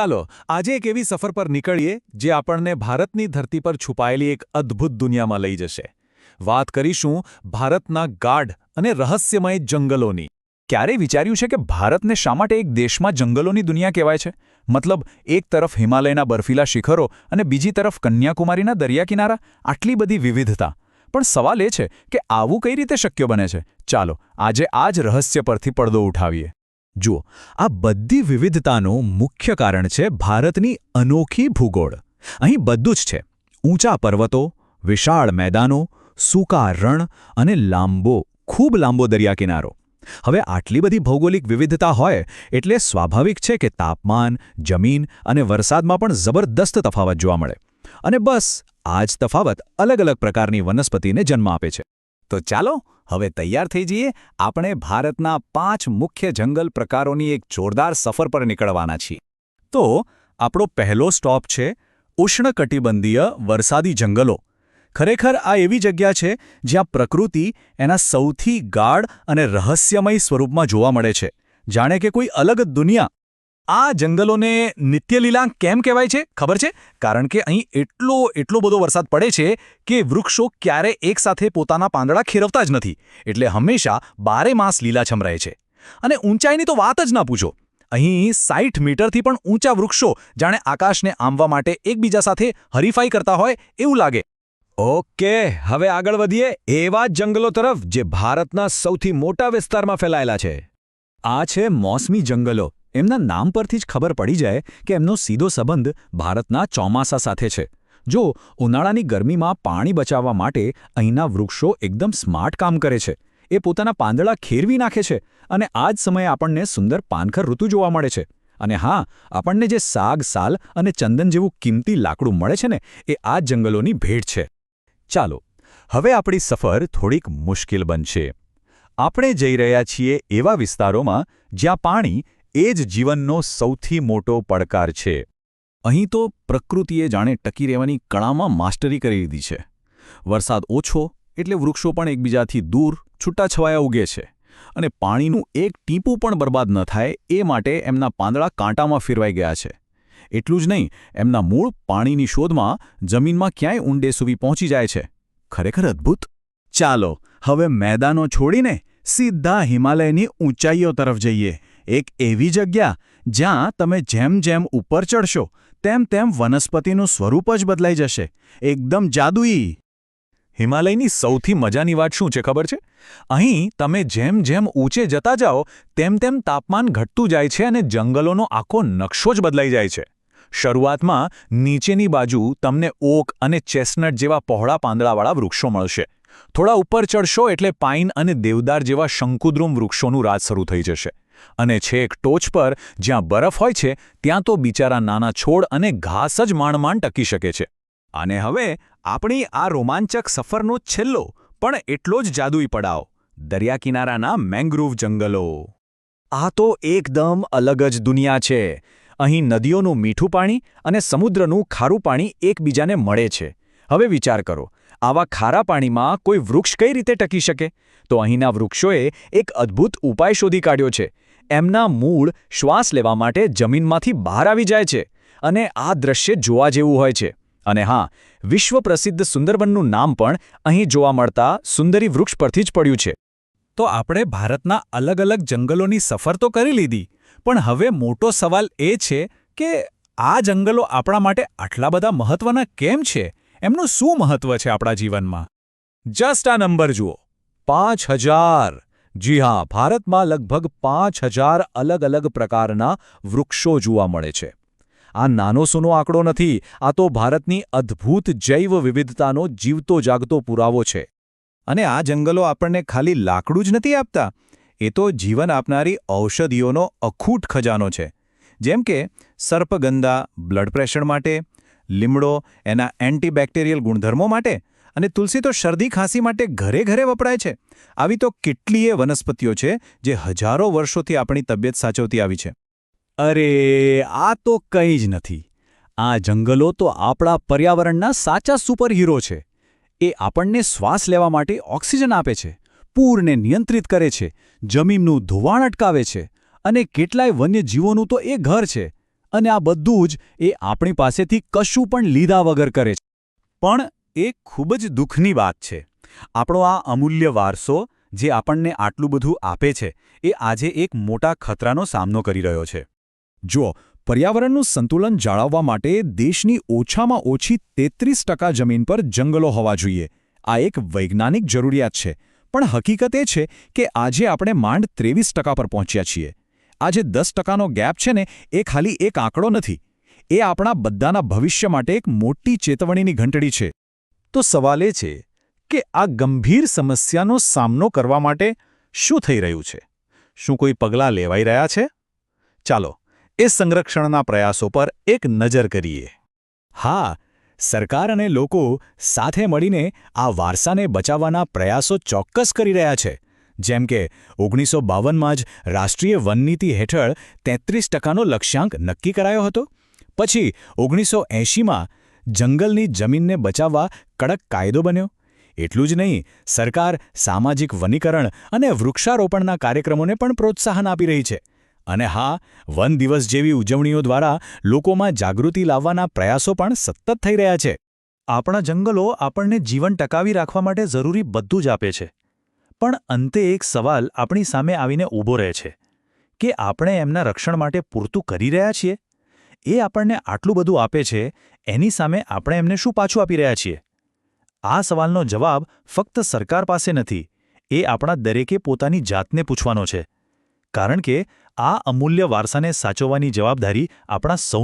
ચાલો, આજે એક એવી સફર પર નીકળીએ જે આપણને ભારતની ધરતી પર છુપાયેલી એક અદ્ભુત દુનિયામાં લઈ જશે. વાત કરીશું ભારતના ગાઢ અને રહસ્યમય જંગલોની. ક્યારે વિચાર્યું છે કે ભારતને શા માટે એક દેશમાં જંગલોની દુનિયા કહેવાય છે? મતલબ, એક તરફ હિમાલયના બર્ફીલા શિખરો અને બીજી તરફ કન્યાકુમારીના દરિયા કિનારા આટલી બધી વિવિધતા. પણ સવાલ એ છે કે આવું કઈ રીતે શક્ય બને છે? ચાલો, આજે આ જ રહસ્ય પરથી પડદો ઉઠાવીએ. જુઓ, આ બધી વિવિધતાનું મુખ્ય કારણ છે ભારતની અનોખી ભૂગોળ. અહીં બધું જ છે. ઊંચા પર્વતો, વિશાળ મેદાનો, સૂકા રણ અને લાંબો, ખૂબ લાંબો દરિયા કિનારો હવે આટલી બધી ભૌગોલિક વિવિધતા હોય, એટલે સ્વાભાવિક છે કે તાપમાન, જમીન અને વરસાદમાં પણ જબરદસ્ત તફાવત જોવા મળે. અને બસ, આ જ તફાવત અલગ અલગ પ્રકારની વનસ્પતિને જન્મ આપે છે. તો ચાલો હવે તૈયાર થઈ જઈએ આપણે ભારતના પાંચ મુખ્ય જંગલ પ્રકારોની એક જોરદાર સફર પર નીકળવાના છીએ. તો આપણો પહેલો સ્ટોપ છે ઉષ્ણકટિબંધીય વરસાદી જંગલો. ખરેખર આ એવી જગ્યા છે જ્યાં પ્રકૃતિ એના સૌથી ગાઢ અને રહસ્યમય સ્વરૂપમાં જોવા મળે છે. જાણે કે કોઈ અલગ દુનિયા આ જંગલોને નિત્યલીલા કેમ કહેવાય છે? ખબર છે? કારણ કે અહીં એટલો એટલો બધો વરસાદ પડે છે કે વૃક્ષો ક્યારે એકસાથે પોતાના પાંદડા ખેરવતા જ નથી. એટલે હંમેશા બારે માસ લીલાછમ રહે છે. અને ઊંચાઈની તો વાત જ ના પૂછો. અહીં સાઠ મીટરથી પણ ઊંચા વૃક્ષો જાણે આકાશને આંબવા માટે એકબીજા સાથે હરીફાઈ કરતા હોય એવું લાગે. ઓકે, હવે આગળ વધીએ. એવા જ જંગલો તરફ જે ભારતના સૌથી મોટા વિસ્તારમાં ફેલાયેલા છે. આ છે મોસમી જંગલો. એમના નામ પરથી જ ખબર પડી જાય કે એમનો સીધો સંબંધ ભારતના ચોમાસા સાથે છે. જો, ઉનાળાની ગરમીમાં પાણી બચાવવા માટે અહીંના વૃક્ષો એકદમ સ્માર્ટ કામ કરે છે. એ પોતાના પાંદડા ખેરવી નાખે છે અને આ જ સમયે આપણને સુંદર પાનખર ઋતુ જોવા મળે છે. અને હા, આપણને જે સાગ, સાલ અને ચંદન જેવું કિંમતી લાકડું મળે છે ને, એ આ જંગલોની ભેટ છે. ચાલો, હવે આપણી સફર થોડીક મુશ્કેલ બનશે. આપણે જઈ રહ્યા છીએ એવા વિસ્તારોમાં જ્યાં પાણી એ જ જીવનનો સૌથી મોટો પડકાર છે. અહીં તો પ્રકૃતિએ જાણે ટકી રહેવાની કળામાં માસ્ટરી કરી લીધી છે. વરસાદ ઓછો એટલે વૃક્ષો પણ એકબીજાથી દૂર, છૂટાછવાયા ઉગે છે અને પાણીનું એક ટીપું પણ બરબાદ ન થાય એ માટે એમના પાંદડા કાંટામાં ફેરવાઈ ગયા છે. એટલું જ નહીં, એમના મૂળ પાણીની શોધમાં જમીનમાં ક્યાંય ઊંડે સુધી પહોંચી જાય છે. ખરેખર અદ્ભુત. ચાલો, હવે મેદાનો છોડીને સીધા હિમાલયની ઊંચાઈઓ તરફ જઈએ. એક એવી જગ્યા જ્યાં તમે જેમ જેમ ઉપર ચડશો, તેમ તેમ વનસ્પતિનું સ્વરૂપ જ બદલાઈ જશે. એકદમ જાદુઈ! હિમાલયની સૌથી મજાની વાત શું છે ખબર છે? અહીં તમે જેમ જેમ ઊંચે જતા જાઓ, તેમ તેમ તાપમાન ઘટતું જાય છે અને જંગલોનો આખો નકશો જ બદલાઈ જાય છે. શરૂઆતમાં નીચેની બાજુ તમને ઓક અને ચેસ્ટનટ જેવા પહોળા પાંદડાવાળા વૃક્ષો મળશે. થોડા ઉપર ચડશો એટલે પાઇન અને દેવદાર જેવા શંકુદ્રુમ વૃક્ષોનું રાજ શરૂ થઈ જશે. અને છેક ટોચ પર, જ્યાં બરફ હોય છે, ત્યાં તો બિચારા નાના છોડ અને ઘાસ જ માંડમાંડ ટકી શકે છે. અને હવે, આપણી આ રોમાંચક સફરનો છેલ્લો, પણ એટલો જ જાદુઈ પડાવ દરિયા કિનારાના મેંગ્રુવ જંગલો. આ તો એકદમ અલગ જ દુનિયા છે. અહીં નદીઓનું મીઠું પાણી અને સમુદ્રનું ખારું પાણી એકબીજાને મળે છે. હવે વિચાર કરો, આવા ખારા પાણીમાં કોઈ વૃક્ષ કઈ રીતે ટકી શકે? તો અહીંના વૃક્ષોએ એક અદ્ભુત ઉપાય શોધી કાઢ્યો છે. એમના મૂળ શ્વાસ લેવા માટે જમીનમાંથી બહાર આવી જાય છે અને આ દ્રશ્ય જોવા જેવું હોય છે. અને હા વિશ્વ પ્રસિદ્ધ સુંદરવનનું નામ પણ અહીં જોવા મળતા સુંદરી વૃક્ષ પરથી જ પડ્યું છે. તો આપણે ભારતના અલગ અલગ જંગલોની સફર તો કરી લીધી, પણ હવે મોટો સવાલ એ છે કે આ જંગલો આપણા માટે આટલા બધા મહત્વના કેમ છે? એમનું શું મહત્વ છે આપણા જીવનમાં? જસ્ટ આ નંબર જુઓ. પાંચ હજાર જી હા, ભારતમાં લગભગ પાંચ હજાર અલગ અલગ પ્રકારના વૃક્ષો જોવા મળે છે. આ નાનો સૂનો આંકડો નથી, આ તો ભારતની અદ્ભુત જૈવ વિવિધતાનો જીવતો જાગતો પુરાવો છે. અને આ જંગલો આપણને ખાલી લાકડું જ નથી આપતા, એ તો જીવન આપનારી ઔષધિઓનો અખૂટ ખજાનો છે. જેમ કે સર્પગંધા બ્લડ પ્રેશર માટે, લીમડો, એના એન્ટીબેક્ટેરિયલ ગુણધર્મો માટે અને તુલસી તો શરદી ખાંસી માટે ઘરે ઘરે વપરાય છે. આવી તો કેટલીય વનસ્પતિઓ છે, જે હજારો વર્ષોથી આપણી તબિયત સાચવતી આવી છે. અરે, આ તો કંઈ જ નથી. આ જંગલો તો આપણા પર્યાવરણના સાચા સુપરહીરો છે. એ આપણને શ્વાસ લેવા માટે ઓક્સિજન આપે છે, પૂરને નિયંત્રિત કરે છે, જમીનનું ધોવાણ અટકાવે છે, અને કેટલાય વન્યજીવોનું તો એ ઘર છે. અને આ બધું જ એ આપણી પાસેથી કશું પણ લીધા વગર કરે છે. પણ એ ખૂબ જ દુઃખની વાત છે. આપણો આ અમૂલ્ય વારસો જે આપણને આટલું બધું આપે છે, એ આજે એક મોટા ખતરાનો સામનો કરી રહ્યો છે. જો પર્યાવરણનું સંતુલન જાળવવા માટે દેશની ઓછામાં ઓછી તેત્રીસ જમીન પર જંગલો હોવા જોઈએ. આ એક વૈજ્ઞાનિક જરૂરિયાત છે. પણ હકીકત એ છે કે આજે આપણે માંડ ત્રેવીસ પર પહોંચ્યા છીએ. આ જે દસ ટકાનો ગેપ છે ને, એ ખાલી એક આંકડો નથી. એ આપણા બધાના ભવિષ્ય માટે એક મોટી ચેતવણીની ઘંટડી છે. તો સવાલ એ છે કે આ ગંભીર સમસ્યાનો સામનો કરવા માટે શું થઈ રહ્યું છે? શું કોઈ પગલાં લેવાઈ રહ્યા છે? ચાલો, એ સંરક્ષણના પ્રયાસો પર એક નજર કરીએ. હા, સરકાર અને લોકો સાથે મળીને આ વારસાને બચાવવાના પ્રયાસો ચોક્કસ કરી રહ્યા છે. જેમ કે, ઓગણીસો બાવનમાં જ રાષ્ટ્રીય વનનીતિ હેઠળ તેત્રીસ ટકાનો લક્ષ્યાંક નક્કી કરાયો હતો. પછી, ઓગણીસો એંશીમાં જંગલની જમીનને બચાવવા કડક કાયદો બન્યો. એટલું જ નહીં, સરકાર સામાજિક વનીકરણ અને વૃક્ષારોપણના કાર્યક્રમોને પણ પ્રોત્સાહન આપી રહી છે. અને હા, વન દિવસ જેવી ઉજવણીઓ દ્વારા લોકોમાં જાગૃતિ લાવવાના પ્રયાસો પણ સતત થઈ રહ્યા છે. આપણા જંગલો આપણને જીવન ટકાવી રાખવા માટે જરૂરી બધું જ આપે છે. પણ અંતે એક સવાલ આપણી સામે આવીને ઊભો રહે છે. કે આપણે એમના રક્ષણ માટે પૂરતું કરી રહ્યા છીએ? એ આપણને આટલું બધું આપે છે એની સામે આપણે એમને શું પાછું આપી રહ્યા છીએ? આ સવાલનો જવાબ ફક્ત સરકાર પાસે નથી, એ આપણા દરેકે પોતાની જાતને પૂછવાનો છે. કારણ કે આ અમૂલ્ય વારસાને સાચવવાની જવાબદારી આપણા સૌ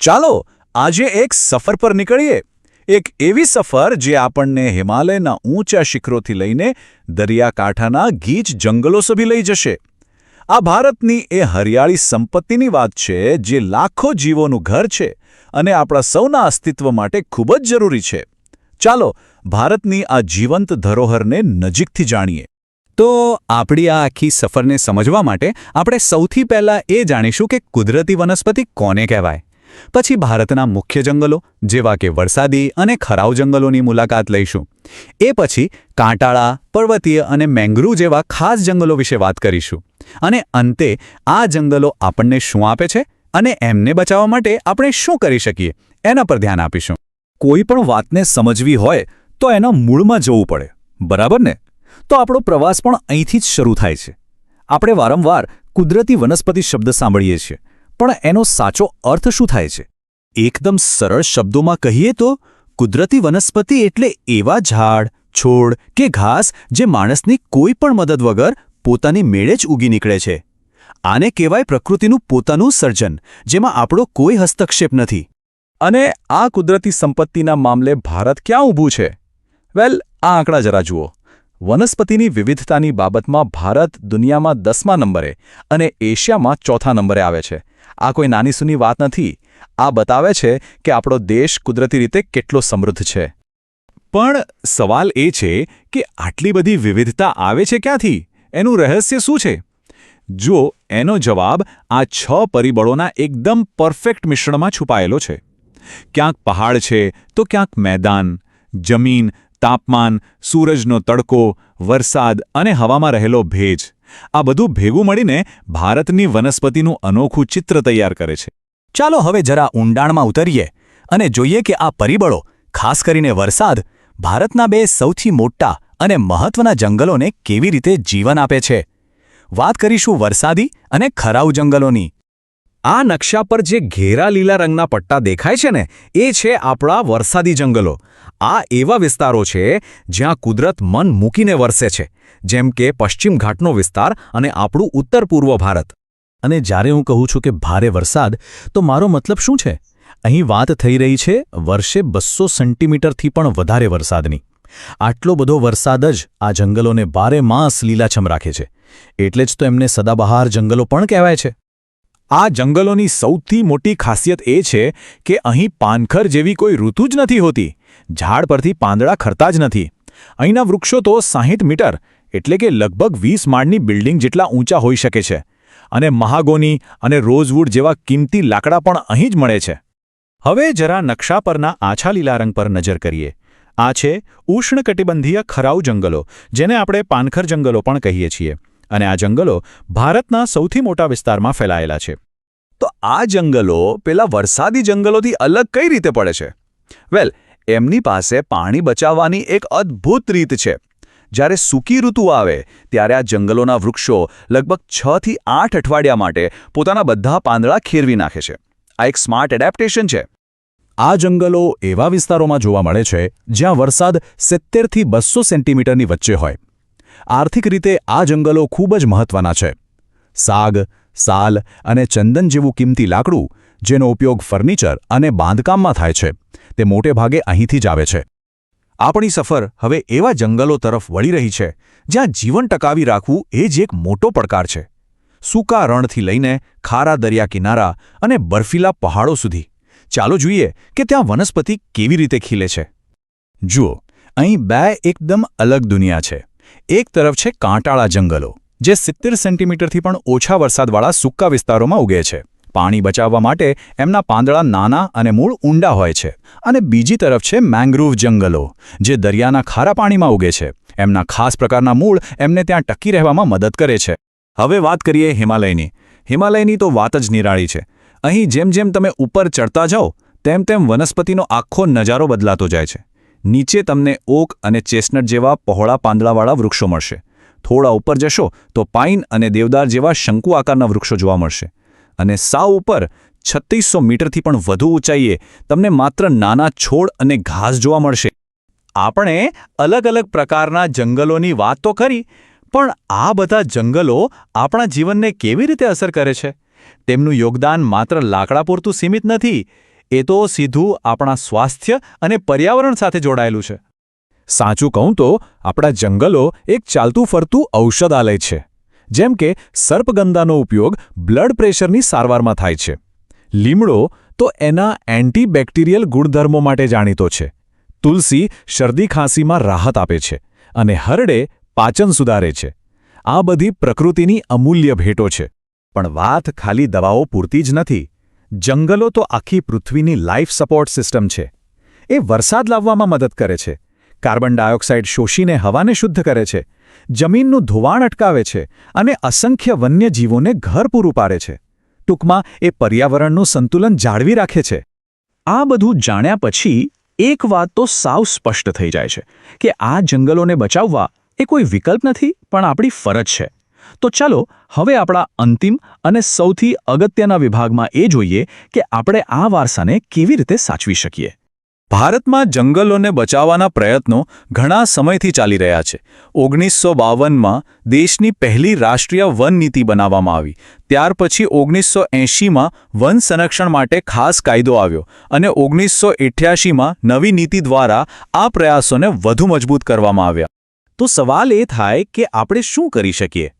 ચાલો, આજે એક સફર પર નીકળીએ. એક એવી સફર જે આપણને હિમાલયના ઊંચા શિખરોથી લઈને દરિયાકાંઠાના ગીચ જંગલો સુધી લઈ જશે. આ ભારતની એ હરિયાળી સંપત્તિની વાત છે, જે લાખો જીવોનું ઘર છે અને આપણા સૌના અસ્તિત્વ માટે ખૂબ જ જરૂરી છે. ચાલો, ભારતની આ જીવંત ધરોહરને નજીકથી જાણીએ. તો આપણી આ આખી સફરને સમજવા માટે આપણે સૌથી પહેલાં એ જાણીશું કે કુદરતી વનસ્પતિ કોને કહેવાય. પછી ભારતના મુખ્ય જંગલો, જેવા કે વરસાદી અને ખરાવ જંગલોની મુલાકાત લઈશું. એ પછી કાંટાળા, પર્વતીય અને મેંગ્રુવ જેવા ખાસ જંગલો વિશે વાત કરીશું. અને અંતે આ જંગલો આપણને શું આપે છે અને એમને બચાવવા માટે આપણે શું કરી શકીએ, એના પર ધ્યાન આપીશું. કોઈ પણ વાતને સમજવી હોય તો એના મૂળમાં જવું પડે, બરાબર ને? તો આપણો પ્રવાસ પણ અહીંથી જ શરૂ થાય છે. આપણે વારંવાર કુદરતી વનસ્પતિ શબ્દ સાંભળીએ છીએ. પણ એનો સાચો અર્થ શું થાય છે? એકદમ સરળ શબ્દોમાં કહીએ તો, કુદરતી વનસ્પતિ એટલે એવા ઝાડ, છોડ કે ઘાસ જે માણસની કોઈ પણ મદદ વગર પોતાની મેળે જ ઉગી નીકળે છે. આને કહેવાય પ્રકૃતિનું પોતાનું સર્જન, જેમાં આપણો કોઈ હસ્તક્ષેપ નથી. અને આ કુદરતી સંપત્તિના મામલે ભારત ક્યાં ઊભું છે? વેલ, આ આંકડા જરા જુઓ. વનસ્પતિની વિવિધતાની બાબતમાં ભારત દુનિયામાં દસમા નંબરે અને એશિયામાં ચોથા નંબરે આવે છે. આ કોઈ નાની સૂની વાત નથી. આ બતાવે છે કે આપણો દેશ કુદરતી રીતે કેટલો સમૃદ્ધ છે. પણ સવાલ એ છે કે આટલી બધી વિવિધતા આવે છે ક્યાંથી? એનું રહસ્ય શું છે? જો એનો જવાબ આ છ પરિબળોના એકદમ પરફેક્ટ મિશ્રણમાં છુપાયેલો છે. ક્યાંક પહાડ છે તો ક્યાંક મેદાન, જમીન, તાપમાન, સૂરજનો તડકો, વરસાદ અને હવામાં રહેલો ભેજ. આ બધું ભેગું મળીને ભારતની વનસ્પતિનું અનોખું ચિત્ર તૈયાર કરે છે. ચાલો હવે જરા ઊંડાણમાં ઉતરીએ અને જોઈએ કે આ પરિબળો, ખાસ કરીને વરસાદ, ભારતના બે સૌથી મોટા અને મહત્વના જંગલોને કેવી રીતે જીવન આપે છે. વાત કરીશું વરસાદી અને ખરાઉ જંગલોની. આ નકશા પર જે ઘેરા લીલા રંગના પટ્ટા દેખાય છે ને, એ છે આપણા વરસાદી જંગલો. આ એવા વિસ્તારો છે જ્યાં કુદરત મન મૂકીને વરસે છે. જેમ કે પશ્ચિમ ઘાટનો વિસ્તાર અને આપણું ઉત્તર પૂર્વ ભારત. અને જ્યારે હું કહું છું કે ભારે વરસાદ, તો મારો મતલબ શું છે? અહીં વાત થઈ રહી છે વર્ષે બસો સેન્ટીમીટરથી પણ વધારે વરસાદની. આટલો બધો વરસાદ જ આ જંગલોને બારે માસ લીલાછમ રાખે છે. એટલે જ તો એમને સદાબહાર જંગલો પણ કહેવાય છે. આ જંગલોની સૌથી મોટી ખાસિયત એ છે કે અહીં પાનખર જેવી કોઈ ઋતુ જ નથી હોતી. ઝાડ પરથી પાંદડા ખરતા જ નથી. અહીંના વૃક્ષો તો સાહીઠ મીટર, એટલે કે લગભગ વીસ માળની બિલ્ડિંગ જેટલા ઊંચા હોઈ શકે છે. અને મહાગોની અને રોઝવુડ જેવા કિંમતી લાકડા પણ અહીં જ મળે છે. હવે જરા નકશા પરના આછા લીલા રંગ પર નજર કરીએ. આ છે ઉષ્ણકટિબંધીય ખરાઉ જંગલો, જેને આપણે પાનખર જંગલો પણ કહીએ છીએ. અને આ જંગલો ભારતના સૌથી મોટા વિસ્તારમાં ફેલાયેલા છે. તો આ જંગલો પેલા વરસાદી જંગલોથી અલગ કઈ રીતે પડે છે? વેલ, એમની પાસે પાણી બચાવવાની એક અદ્ભુત રીત છે. જ્યારે સૂકી ઋતુ આવે, ત્યારે આ જંગલોના વૃક્ષો લગભગ છથી આઠ અઠવાડિયા માટે પોતાના બધા પાંદડા ખેરવી નાખે છે. આ એક સ્માર્ટ એડેપ્ટેશન છે. આ જંગલો એવા વિસ્તારોમાં જોવા મળે છે જ્યાં વરસાદ સિત્તેરથી બસો સેન્ટીમીટરની વચ્ચે હોય. આર્થિક રીતે આ જંગલો ખૂબ જ મહત્વના છે. સાગ, સાલ અને ચંદન જેવું કિંમતી લાકડું, જેનો ઉપયોગ ફર્નિચર અને બાંધકામમાં થાય છે, તે મોટે ભાગે અહીંથી જ આવે છે. આપણી સફર હવે એવા જંગલો તરફ વળી રહી છે, જ્યાં જીવન ટકાવી રાખવું એ જ એક મોટો પડકાર છે. સૂકા રણથી લઈને ખારા દરિયા કિનારા અને બર્ફીલા પહાડો સુધી. ચાલો જોઈએ કે ત્યાં વનસ્પતિ કેવી રીતે ખીલે છે. જુઓ, અહીં બે એકદમ અલગ દુનિયા છે. એક તરફ છે કાંટાળા જંગલો, જે સિત્તેર સેન્ટીમીટરથી પણ ઓછા વરસાદવાળા સૂકા વિસ્તારોમાં ઉગે છે. પાણી બચાવવા માટે એમના પાંદડા નાના અને મૂળ ઊંડા હોય છે. અને બીજી તરફ છે મેંગ્રુવ જંગલો, જે દરિયાના ખારા પાણીમાં ઉગે છે. એમના ખાસ પ્રકારના મૂળ એમને ત્યાં ટકી રહેવામાં મદદ કરે છે. હવે વાત કરીએ હિમાલયની. હિમાલયની તો વાત જ નિરાળી છે. અહીં જેમ જેમ તમે ઉપર ચડતા જાઓ, તેમ તેમ વનસ્પતિનો આખો નજારો બદલાતો જાય છે. નીચે તમને ઓક અને ચેસ્ટનટ જેવા પહોળા પાંદડાવાળા વૃક્ષો મળશે. થોડા ઉપર જશો તો પાઇન અને દેવદાર જેવા શંકુ આકારના વૃક્ષો જોવા મળશે. અને સાવ ઉપર, છત્રીસો મીટરથી પણ વધુ ઊંચાઈએ, તમને માત્ર નાના છોડ અને ઘાસ જોવા મળશે. આપણે અલગ અલગ પ્રકારના જંગલોની વાત તો કરી, પણ આ બધા જંગલો આપણા જીવનને કેવી રીતે અસર કરે છે? તેમનું યોગદાન માત્ર લાકડા પૂરતું સીમિત નથી એ તો સીધું આપણા સ્વાસ્થ્ય અને પર્યાવરણ સાથે જોડાયેલું છે. સાચું કહું તો, આપણા જંગલો એક ચાલતું ફરતું ઔષધાલય છે, જેમ કે સર્પગંધાનો ઉપયોગ બ્લડ પ્રેશરની સારવારમાં થાય છે. લીમડો તો એના એન્ટીબેક્ટેરિયલ ગુણધર્મો માટે જાણીતો છે. તુલસી શરદી ખાંસીમાં રાહત આપે છે અને હરડે પાચન સુધારે છે. આ બધી પ્રકૃતિની અમૂલ્ય ભેટો છે. પણ વાત ખાલી દવાઓ પૂરતી જ નથી. જંગલો તો આખી પૃથ્વીની લાઈફ સપોર્ટ સિસ્ટમ છે. એ વરસાદ લાવવામાં મદદ કરે છે. કાર્બન ડાયોક્સાઇડ શોષીને હવાને શુદ્ધ કરે છે. જમીનનું ધોવાણ અટકાવે છે અને અસંખ્ય વન્યજીવોને ઘર પૂરું પાડે છે. ટૂંકમાં, એ પર્યાવરણનું સંતુલન જાળવી રાખે છે. આ બધું જાણ્યા પછી, એક વાત તો સાવ સ્પષ્ટ થઈ જાય છે કે આ જંગલોને બચાવવા એ કોઈ વિકલ્પ નથી, પણ આપણી ફરજ છે. તો ચાલો હવે આપણા અંતિમ અને સૌથી અગત્યના વિભાગમાં એ જોઈએ કે આપણે આ વારસાને કેવી રીતે સાચવી શકીએ. ભારતમાં જંગલોને બચાવવાના પ્રયત્નો ઘણા સમયથી ચાલી રહ્યા છે. ઓગણીસો બાવનમાં દેશની પહેલી રાષ્ટ્રીય વન નીતિ બનાવવામાં આવી. ત્યાર પછી ઓગણીસો એંશીમાં વન સંરક્ષણ માટે ખાસ કાયદો આવ્યો અને ઓગણીસો એઠ્યાસીમાં નવી નીતિ દ્વારા આ પ્રયાસોને વધુ મજબૂત કરવામાં આવ્યા. તો સવાલ એ થાય કે આપણે શું કરી શકીએ?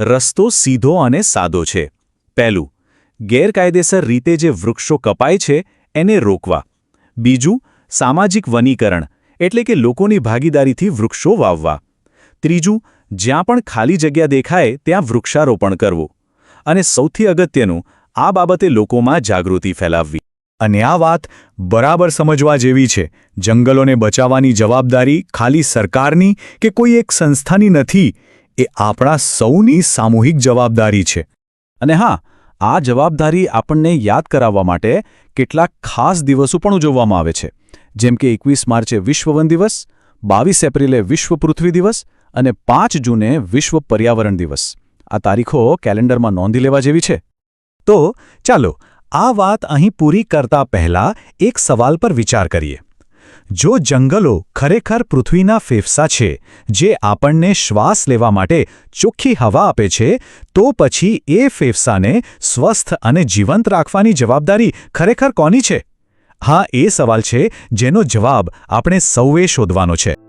રસ્તો સીધો અને સાદો છે. પહેલું, ગેરકાયદેસર રીતે જે વૃક્ષો કપાય છે, એને રોકવા. બીજું, સામાજિક વનીકરણ, એટલે કે લોકોની ભાગીદારીથી વૃક્ષો વાવવા. ત્રીજું, જ્યાં પણ ખાલી જગ્યા દેખાય, ત્યાં વૃક્ષારોપણ કરવું. અને સૌથી અગત્યનું, આ બાબતે લોકોમાં જાગૃતિ ફેલાવવી. અને આ વાત બરાબર સમજવા જેવી છે. જંગલોને બચાવવાની જવાબદારી ખાલી સરકારની કે કોઈ એક સંસ્થાની નથી? એ આપણા સૌની સામૂહિક જવાબદારી છે. અને હા, આ જવાબદારી આપણને યાદ કરાવવા માટે કેટલાક ખાસ દિવસો પણ ઉજવવામાં આવે છે. જેમ કે એકવીસ માર્ચે વિશ્વ વન દિવસ, બાવીસ એપ્રિલે વિશ્વ પૃથ્વી દિવસ અને પાંચ જૂને વિશ્વ પર્યાવરણ દિવસ. આ તારીખો કેલેન્ડરમાં નોંધી લેવા જેવી છે. તો ચાલો, આ વાત અહીં પૂરી કરતા પહેલા એક સવાલ પર વિચાર કરીએ. જો જંગલો ખરેખર પૃથ્વીના ફેફસા છે, જે આપણને શ્વાસ લેવા માટે ચોખ્ખી હવા આપે છે, તો પછી એ ફેફસાને સ્વસ્થ અને જીવંત રાખવાની જવાબદારી ખરેખર કોની છે? હા, એ સવાલ છે જેનો જવાબ આપણે સૌએ શોધવાનો છે.